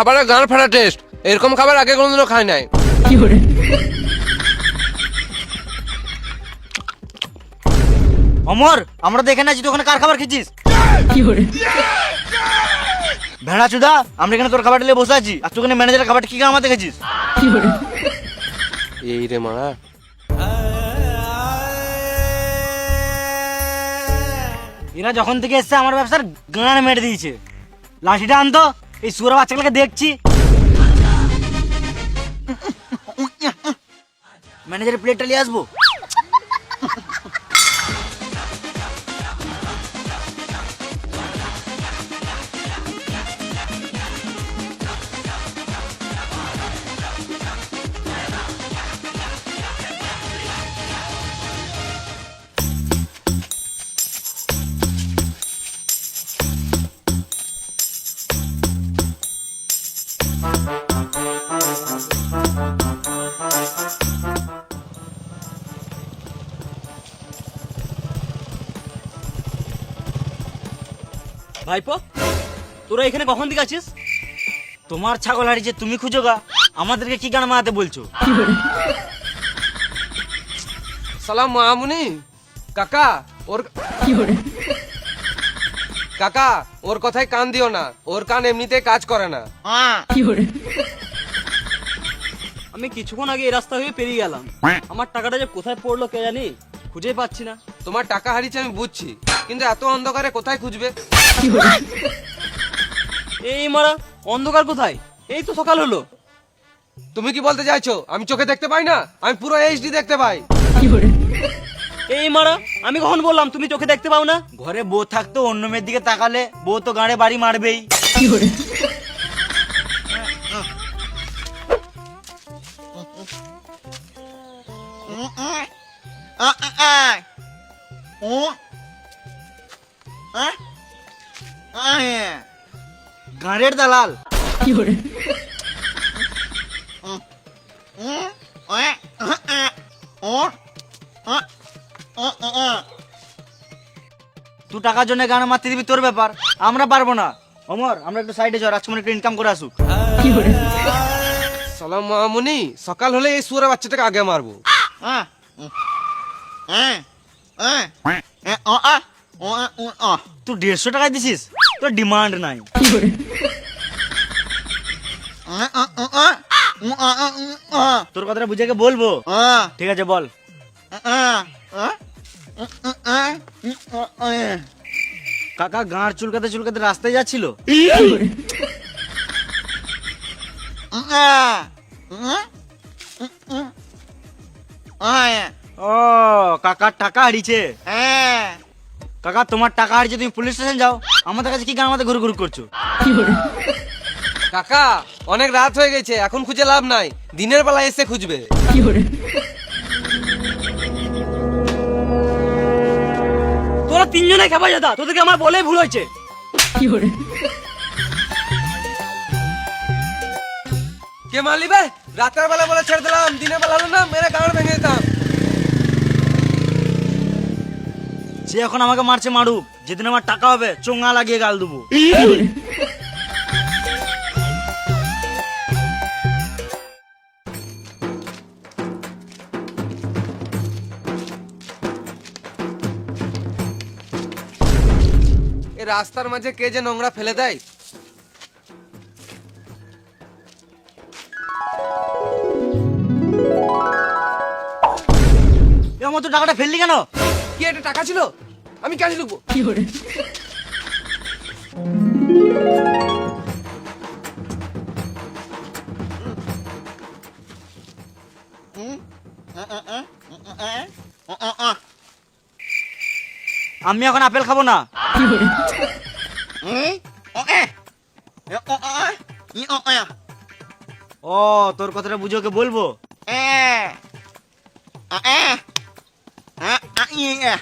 খাবারের গান ফাটা টেস্ট এরকম খাবার আগে কোনোদিনও খাই নাই। অমর আমরা দেখে না তুই ওখানে কার খাবার খেয়েছিস? ভেড়া চুদা আমরা এখানে তোর খাবার নিয়ে বসে আছি। আর তুই ওখানে ম্যানেজারের খাবারটা কি আমার দেখেছিস এই রে মারা এরা যখন থেকে এসছে আমার ব্যবসার গান মেরে দিয়েছে। লাঠিটা আনতো। এই সুরা বাচ্চাগুলোকে দেখছি ম্যানেজারের প্লেটটা নিয়ে আসবো ভাইপো তোরা এখানে কখন থেকে আছিস? তোমার ছাগল হারিয়েছে তুমি খুঁজো গা আমাদেরকে কি গান মারাতে বলছো? সালাম মামুনি। কাকা ওর কাকা ওর কথায় কান দিও না। ওর কান এমনিতে কাজ করে না। আমি কিছুক্ষণ আগে এই রাস্তা হয়ে পেরিয়ে গেলাম। আমার টাকাটা যে কোথায় পড়ল কে জানি খুঁজেই পাচ্ছি না। তোমার টাকা হারিয়েছে আমি বুঝছি কিন্তু এত অন্ধকারে কোথায় খুঁজবে? এই মারা অন্ধকার কোথায় এই তো সকাল হলো তুমি কি বলতে চাইছো আমি চোখে দেখতে পাই না আমি পুরো এইচডি দেখতে পাই এই মারা আমি কখন বললাম তুমি চোখে দেখতে পাও না ঘরে বউ থাকতো অন্য মেয়ের দিকে তাকালে বউ তো গাঁড়ে বাড়ি মারবেই গাঁড়ের দালাল তুই টাকার জন্য গান মারতে দিবি তোর ব্যাপার আমরা পারব না অমর আমরা একটু সাইডে যাও রাজকুমার একটু ইনকাম করে আসুক সালাম মামুনি সকাল হলে এই সুরে বাচ্চাটাকে আগে মারবো তুই দেড়শো টাকায় দিছিস তোর ডিমান্ড নাই তোর কথাটা বুঝে বলব ঠিক আছে বল কাকা গাঁড় চুলকাতে চুলকাতে রাস্তায় যাচ্ছিল ও কাকার টাকা হারিয়েছে কাকা তোমার টাকা হারিয়েছে তুমি পুলিশ স্টেশন যাও আমাদের কাছে কি গান আমাদের ঘুরু ঘুরু করছ? কাকা অনেক রাত হয়ে গেছে এখন খুঁজে লাভ নাই। দিনের বেলা এসে খুঁজবে। তোরা তিনজনে খাবা দাদা তোদেরকে আমার বলে ভুল হয়েছে। কে মারলি বে? রাতের বেলা বলে ছেড়ে দিলাম দিনের বেলা হলো না মেরে গাঁড় ভেঙে দিতাম। সে এখন আমাকে মারছে মারুক। যেদিন আমার টাকা হবে চোঙা লাগিয়ে গাল দেবো। এই রাস্তার মাঝে কে যে নোংরা ফেলে দেয়? এ আমার তো টাকাটা ফেললি কেন? কি এটা টাকা ছিল? আমি কেন লিখব আমি এখন আপেল খাব না। ও তোর কথাটা বুঝে ওকে বলব। 啊啊。耶